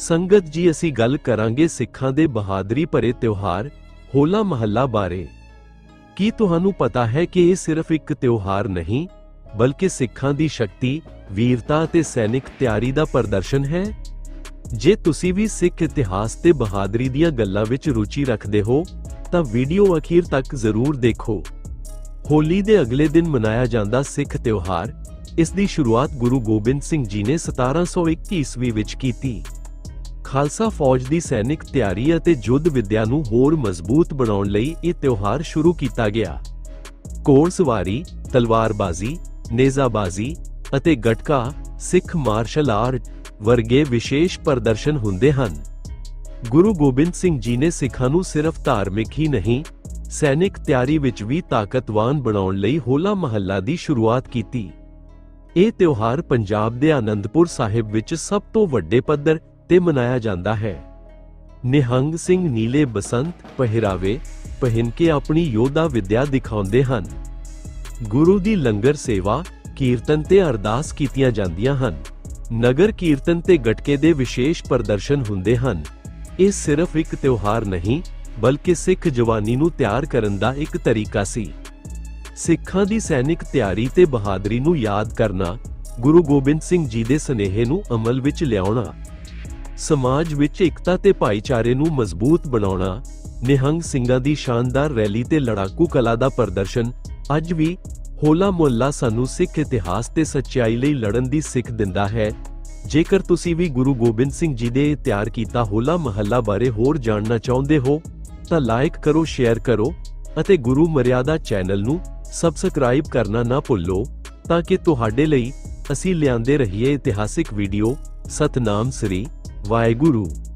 ਸੰਗਤ ਜੀ, ਅਸੀਂ ਗੱਲ ਕਰਾਂਗੇ ਸਿੱਖਾਂ ਦੇ ਬਹਾਦਰੀ ਭਰੇ ਤਿਉਹਾਰ, ਹੋਲਾ ਮਹੱਲਾ ਬਾਰੇ। ਕੀ ਤੁਹਾਨੂੰ ਪਤਾ ਹੈ ਕਿ ਇਹ ਸਿਰਫ ਇੱਕ ਤਿਉਹਾਰ ਨਹੀਂ, ਬਲਕਿ ਸਿੱਖਾਂ ਦੀ ਸ਼ਕਤੀ, ਵੀਰਤਾ ਅਤੇ ਸੈਨਿਕ ਤਿਆਰੀ ਦਾ ਪ੍ਰਦਰਸ਼ਨ ਹੈ? ਜੇ ਤੁਸੀਂ ਵੀ ਸਿੱਖ ਇਤਿਹਾਸ ਤੇ ਬਹਾਦਰੀ ਦੀਆਂ ਗੱਲਾਂ ਵਿੱਚ ਰੁਚੀ ਰੱਖਦੇ ਹੋ, ਤਾਂ ਵੀਡੀਓ ਅਖੀਰ ਤੱਕ ਜ਼ਰੂਰ ਦੇਖੋ। ਹੋਲੀ ਦੇ ਅਗਲੇ ਦਿਨ ਮਨਾਇਆ ਜਾਂਦਾ ਸਿੱਖ ਤਿਉਹਾਰ, ਇਸ ਦੀ ਸ਼ੁਰੂਆਤ ਗੁਰੂ ਗੋਬਿੰਦ ਸਿੰਘ ਜੀ ਨੇ 1721 ਈਸਵੀ ਵਿੱਚ ਕੀਤੀ। ਖਾਲਸਾ ਫੌਜ ਦੀ ਸੈਨਿਕ ਤਿਆਰੀ ਅਤੇ ਯੁੱਧ ਵਿੱਦਿਆ ਨੂੰ ਹੋਰ ਮਜ਼ਬੂਤ ਬਣਾਉਣ ਲਈ ਇਹ ਤਿਉਹਾਰ ਸ਼ੁਰੂ ਕੀਤਾ ਗਿਆ। ਘੋੜਸਵਾਰੀ, ਤਲਵਾਰਬਾਜ਼ੀ, ਨੇਜ਼ਾਬਾਜ਼ੀ ਅਤੇ ਗਟਕਾ, ਸਿੱਖ ਮਾਰਸ਼ਲ ਆਰਟ ਵਰਗੇ ਵਿਸ਼ੇਸ਼ ਪ੍ਰਦਰਸ਼ਨ ਹੁੰਦੇ ਹਨ। ਗੁਰੂ ਗੋਬਿੰਦ ਸਿੰਘ ਜੀ ਨੇ ਸਿੱਖਾਂ ਨੂੰ ਸਿਰਫ ਧਾਰਮਿਕ ਹੀ ਨਹੀਂ, ਸੈਨਿਕ ਤਿਆਰੀ ਵਿੱਚ ਵੀ ਤਾਕਤਵਾਨ ਬਣਾਉਣ ਲਈ ਹੋਲਾ ਮਹੱਲਾ ਦੀ ਸ਼ੁਰੂਆਤ ਕੀਤੀ। ਇਹ ਤਿਉਹਾਰ ਪੰਜਾਬ ਦੇ ਆਨੰਦਪੁਰ ਸਾਹਿਬ ਵਿੱਚ ਸਭ ਤੋਂ ਵੱਡੇ ਪੱਧਰ ਤੇ ਮਨਾਇਆ ਜਾਂਦਾ ਹੈ। ਨਿਹੰਗ ਸਿੰਘ ਨੀਲੇ ਬਸੰਤ ਪਹਿਰਾਵੇ ਪਹਿਨ ਕੇ ਆਪਣੀ ਯੋਧਾ ਵਿਦਿਆ ਦਿਖਾਉਂਦੇ ਹਨ। ਗੁਰੂ ਦੀ ਲੰਗਰ ਸੇਵਾ, ਕੀਰਤਨ ਤੇ ਅਰਦਾਸ ਕੀਤੀਆਂ ਜਾਂਦੀਆਂ ਹਨ। ਨਗਰ ਕੀਰਤਨ ਤੇ ਗਟਕੇ ਦੇ ਵਿਸ਼ੇਸ਼ ਪ੍ਰਦਰਸ਼ਨ ਹੁੰਦੇ ਹਨ। ਇਹ ਸਿਰਫ ਇੱਕ ਤਿਉਹਾਰ ਨਹੀਂ, ਬਲਕਿ ਸਿੱਖ ਜਵਾਨੀ ਨੂੰ ਤਿਆਰ ਕਰਨ ਦਾ ਇੱਕ ਤਰੀਕਾ ਸੀ। ਸਿੱਖਾਂ ਦੀ ਸੈਨਿਕ ਤਿਆਰੀ ਤੇ ਬਹਾਦਰੀ ਨੂੰ ਯਾਦ ਕਰਨਾ, ਗੁਰੂ ਗੋਬਿੰਦ ਸਿੰਘ ਜੀ ਦੇ ਸਨੇਹੇ ਨੂੰ ਅਮਲ ਵਿੱਚ ਲਿਆਉਣਾ ਸਮਾਜ ਵਿੱਚ ਇਕਤਾ ਤੇ ਭਾਈਚਾਰੇ ਨੂੰ ਮਜ਼ਬੂਤ ਬਣਾਉਣਾ, ਨਿਹੰਗ ਸਿੰਘਾਂ ਦੀ ਸ਼ਾਨਦਾਰ ਰੈਲੀ ਤੇ ਲੜਾਕੂ ਕਲਾ ਦਾ ਪ੍ਰਦਰਸ਼ਨ, ਅੱਜ ਵੀ ਹੋਲਾ ਮੁਹੱਲਾ ਸਾਨੂੰ ਸਿੱਖ ਇਤਿਹਾਸ ਤੇ ਸੱਚਾਈ ਲਈ ਲੜਨ ਦੀ ਸਿੱਖ ਦਿੰਦਾ ਹੈ। ਜੇਕਰ ਤੁਸੀਂ ਵੀ ਗੁਰੂ ਗੋਬਿੰਦ ਸਿੰਘ ਜੀ ਦੇ ਤਿਆਰ ਕੀਤਾ ਹੋਲਾ ਮਹੱਲਾ ਬਾਰੇ ਹੋਰ ਜਾਣਨਾ ਚਾਹੁੰਦੇ ਹੋ, ਤਾਂ ਲਾਈਕ ਕਰੋ, ਸ਼ੇਅਰ ਕਰੋ ਅਤੇ ਗੁਰੂ ਮਰਿਆਦਾ ਚੈਨਲ ਨੂੰ ਸਬਸਕ੍ਰਾਈਬ ਕਰਨਾ ਨਾ ਭੁੱਲੋ, ਤਾਂ ਕਿ ਤੁਹਾਡੇ ਲਈ ਅਸੀਂ ਲਿਆਂਦੇ ਰਹੀਏ ਇਤਿਹਾਸਿਕ video. Satnam Shri Vai Guru!